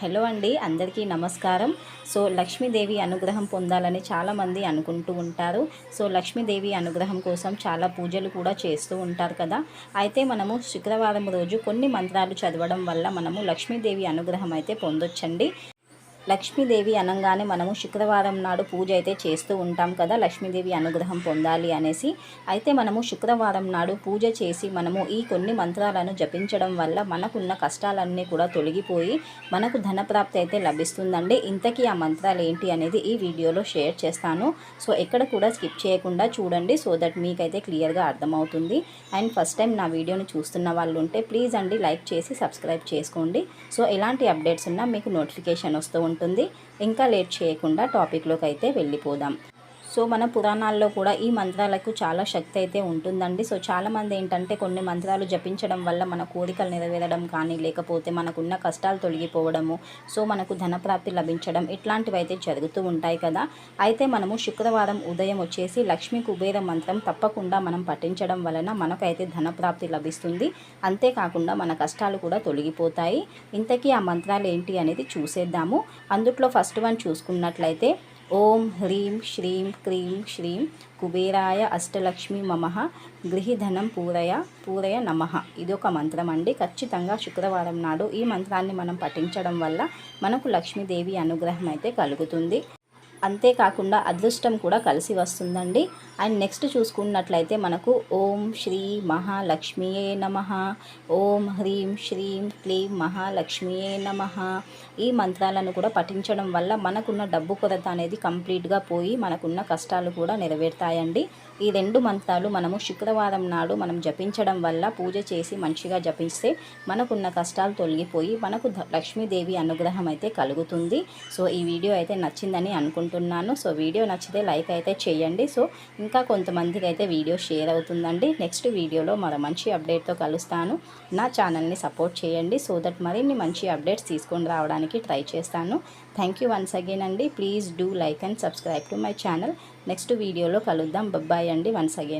Hello అండి అందరికీ నమస్కారం. సో లక్ష్మీదేవి అనుగ్రహం పొందాలని చాలామంది అనుకుంటూ ఉంటారు. సో లక్ష్మీదేవి అనుగ్రహం కోసం చాలా పూజలు కూడా చేస్తూ ఉంటారు కదా. అయితే మనము శుక్రవారం రోజు కొన్ని మంత్రాలు చదవడం వల్ల మనము లక్ష్మీదేవి అనుగ్రహం అయితే పొందొచ్చండి. లక్ష్మీదేవి అనగానే మనము శుక్రవారం నాడు పూజ అయితే చేస్తూ ఉంటాం కదా లక్ష్మీదేవి అనుగ్రహం పొందాలి అనేసి. అయితే మనము శుక్రవారం నాడు పూజ చేసి మనము ఈ కొన్ని మంత్రాలను జపించడం వల్ల మనకున్న కష్టాలన్నీ కూడా తొలగిపోయి మనకు ధనప్రాప్తి అయితే లభిస్తుందండి. ఇంతకీ ఆ మంత్రాలు ఏంటి అనేది ఈ వీడియోలో షేర్ చేస్తాను. సో ఎక్కడ కూడా స్కిప్ చేయకుండా చూడండి సో దట్ మీకైతే క్లియర్గా అర్థమవుతుంది. అండ్ ఫస్ట్ టైం నా వీడియోని చూస్తున్న వాళ్ళు ఉంటే ప్లీజ్ అండి లైక్ చేసి సబ్స్క్రైబ్ చేసుకోండి. సో ఎలాంటి అప్డేట్స్ ఉన్నా మీకు నోటిఫికేషన్ వస్తూ ఉంటుంది. ఇంకా లేట్ చేయకుండా టాపిక్లోకి అయితే వెళ్ళిపోదాం. సో మన పురాణాల్లో కూడా ఈ మంత్రాలకు చాలా శక్తి అయితే ఉంటుందండి. సో చాలామంది ఏంటంటే కొన్ని మంత్రాలు జపించడం వల్ల మన కోరికలు నెరవేరడం కానీ లేకపోతే మనకున్న కష్టాలు తొలగిపోవడము సో మనకు ధనప్రాప్తి లభించడం ఇట్లాంటివి అయితే జరుగుతూ ఉంటాయి కదా. అయితే మనము శుక్రవారం ఉదయం వచ్చేసి లక్ష్మీ కుబేర మంత్రం తప్పకుండా మనం పఠించడం వలన మనకైతే ధనప్రాప్తి లభిస్తుంది. అంతేకాకుండా మన కష్టాలు కూడా తొలగిపోతాయి. ఇంతకీ ఆ మంత్రాలు ఏంటి అనేది చూసేద్దాము. అందుట్లో ఫస్ట్ వన్ చూసుకున్నట్లయితే ఓం హ్రీం శ్రీం క్రీం శ్రీం కుబేరాయ అష్టలక్ష్మి మమ గృహిధనం పూరయ పూరయ నమ. ఇది ఒక మంత్రం అండి. ఖచ్చితంగా శుక్రవారం నాడు ఈ మంత్రాన్ని మనం పఠించడం వల్ల మనకు లక్ష్మీదేవి అనుగ్రహం అయితే కలుగుతుంది. అంతేకాకుండా అదృష్టం కూడా కలిసి వస్తుందండి. అండ్ నెక్స్ట్ చూసుకున్నట్లయితే మనకు ఓం శ్రీ మహాలక్ష్మియే నమ. ఓం హ్రీం శ్రీం క్లీం మహాలక్ష్మియే నమ. ఈ మంత్రాలను కూడా పఠించడం వల్ల మనకున్న డబ్బు కొరత అనేది కంప్లీట్గా పోయి మనకున్న కష్టాలు కూడా నెరవేరుతాయండి. ఈ రెండు మంత్రాలు మనము శుక్రవారం నాడు మనం జపించడం వల్ల పూజ చేసి మంచిగా జపిస్తే మనకున్న కష్టాలు తొలగిపోయి మనకు లక్ష్మీదేవి అనుగ్రహం అయితే కలుగుతుంది. సో ఈ వీడియో అయితే నచ్చిందని అనుకుంటున్నాను. సో వీడియో నచ్చితే లైక్ అయితే చేయండి. సో ఇంకా కొంతమందికి అయితే వీడియో షేర్ అవుతుందండి. నెక్స్ట్ వీడియోలో మరో మంచి అప్డేట్తో కలుస్తాను. నా ఛానల్ని సపోర్ట్ చేయండి. సో దట్ మరిన్ని మంచి అప్డేట్స్ తీసుకొని రావడానికి ట్రై చేస్తాను. థ్యాంక్ యూ వన్స్ అగైన్ అండి. Please do like and subscribe to my channel. Next వీడియోలో కలుద్దాం. బబ్బాయ్ అండి వన్స్ అగైన్.